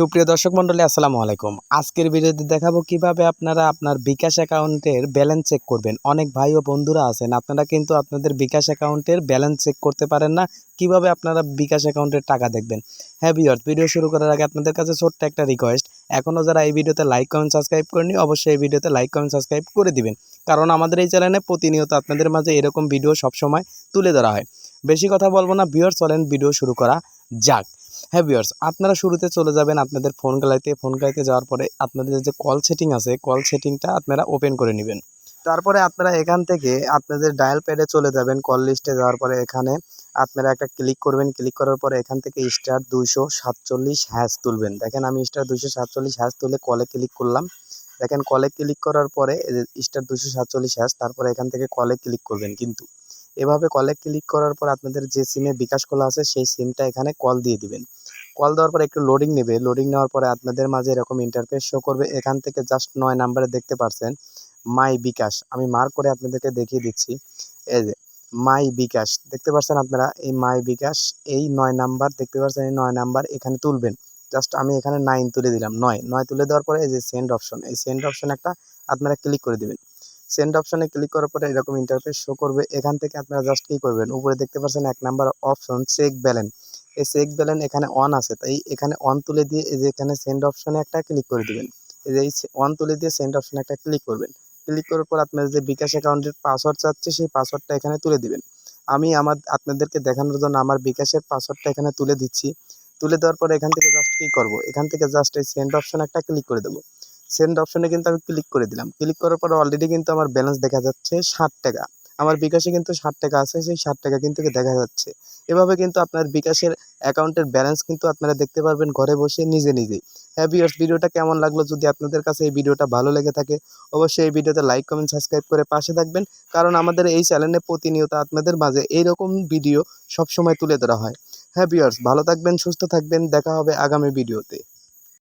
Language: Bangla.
সুপ্রিয় দর্শক মণ্ডলী, আসসালামু আলাইকুম। আজকের ভিডিওতে দেখাবো কীভাবে আপনারা আপনার বিকাশ অ্যাকাউন্টের ব্যালেন্স চেক করবেন। অনেক ভাই ও বন্ধুরা আছেন, আপনারা কিন্তু আপনাদের বিকাশ অ্যাকাউন্টের ব্যালেন্স চেক করতে পারেন না। কীভাবে আপনারা বিকাশ অ্যাকাউন্টের টাকা দেখবেন? হ্যাঁ বিয়ার্স ভিডিও শুরু করার আগে আপনাদের কাছে ছোট্ট একটা রিকোয়েস্ট এখনও যারা এই ভিডিওতে লাইক কমেন্ট সাবস্ক্রাইব করেনি অবশ্যই এই ভিডিওতে লাইক কমেন্ট সাবস্ক্রাইব করে দিবেন। কারণ আমাদের এই চ্যানেলে প্রতিনিয়ত আপনাদের মাঝে এরকম ভিডিও সবসময় তুলে ধরা হয়। বেশি কথা বলব না, ভিউয়ার্স, চলেন ভিডিও শুরু করা যাক। হ্যাঁ আপনারা শুরুতে চলে যাবেন আপনাদের ফোন গালাইতে। ফোন গালাইতে যাওয়ার পরে আপনাদের যে কল সেটিং আছে কল সেটিংটা আপনারা ওপেন করে নেবেন। তারপরে আপনারা এখান থেকে আপনাদের ডায়াল প্যাডে চলে যাবেন কল লিস্টে যাওয়ার পরে এখানে আপনারা একটা ক্লিক করবেন। ক্লিক করার পরে এখান থেকে স্টার দুইশো সাতচল্লিশ হ্যাশ তুলবেন। দেখেন আমি স্টার দুইশো সাতচল্লিশ হ্যাশ তুলে কলে ক্লিক করলাম। দেখেন কলে ক্লিক করার পরে স্টার দুশো সাতচল্লিশ হ্যাশ তারপরে এখান থেকে কলে ক্লিক করবেন কিন্তু। এভাবে কলে ক্লিক করার পর আপনাদের যে সিমে বিকাশ খোলা আছে, সেই সিমটা এখানে কল দিয়ে দিবেন। কল দেওয়ার পর একটু লোডিং নেবে। লোডিং নেওয়ার পরে আপনাদের মাঝে এরকম ইন্টারফেস শো করবে। এখান থেকে জাস্ট নয় নাম্বারে দেখতে পারছেন মাই বিকাশ। আমি মার্ক করে আপনাদেরকে দেখিয়ে দিচ্ছি। এই যে মাই বিকাশ। দেখতে পাচ্ছেন আপনারা, এই মাই বিকাশ, এই নয় নাম্বার দেখতে পাচ্ছেন এই নয় নাম্বার এখানে তুলবেন। জাস্ট আমি এখানে নাইন তুলে দিলাম, নয়। নয় তুলে দেওয়ার পরে এই যে সেন্ড অপশন এই সেন্ড অপশন একটা আপনারা ক্লিক করে দিবেন। সেন্ড অপশনে ক্লিক করার পরে এরকম ইন্টারফেস শো করবে। এখান থেকে আপনারা জাস্ট কী করবেন? উপরে দেখতে পাচ্ছেন এক নাম্বার অপশন চেক ব্যালেন্স এই চেক ব্যালেন্স এখানে অন আছে। তাই এখানে অন তুলে দিয়ে এই যে এখানে সেন্ড অপশনে একটা ক্লিক করে দিবেন। এই যে অন তুলে দিয়ে সেন্ড অপশনে একটা ক্লিক করবেন। ক্লিক করার পর আপনার যে বিকাশ অ্যাকাউন্টের পাসওয়ার্ড চাচ্ছে, সেই পাসওয়ার্ডটা এখানে তুলে দিবেন। আমি আমার, আপনাদেরকে দেখানোর জন্য আমার বিকাশের পাসওয়ার্ডটা এখানে তুলে দিচ্ছি। তুলে দেওয়ার পরে এখান থেকে জাস্ট কী করব? এখান থেকে জাস্ট এই সেন্ড অপশন একটা ক্লিক করে দেবো। সেন্ড অপশনে কিন্তু আমি ক্লিক করে দিলাম। ক্লিক করার পর অলরেডি কিন্তু আমার ব্যালেন্স দেখা যাচ্ছে ষাট টাকা। আমার বিকাশে কিন্তু ষাট টাকা আছে, সেই ষাট টাকা কিন্তু দেখা যাচ্ছে। এভাবে কিন্তু আপনার বিকাশের অ্যাকাউন্টের ব্যালেন্স কিন্তু আপনারা দেখতে পারবেন ঘরে বসে নিজে নিজেই। হ্যাঁ ভিউয়ার্স ভিডিওটা কেমন লাগল যদি আপনাদের কাছে এই ভিডিওটা ভালো লেগে থাকে, অবশ্যই এই ভিডিওতে লাইক কমেন্ট সাবস্ক্রাইব করে পাশে থাকবেন। কারণ আমাদের এই চ্যানেলে প্রতিনিয়ত আপনাদের মাঝে এইরকম ভিডিও সবসময় তুলে ধরা হয়। হ্যাঁ ভিউয়ার্স ভালো থাকবেন, সুস্থ থাকবেন, দেখা হবে আগামী ভিডিওতে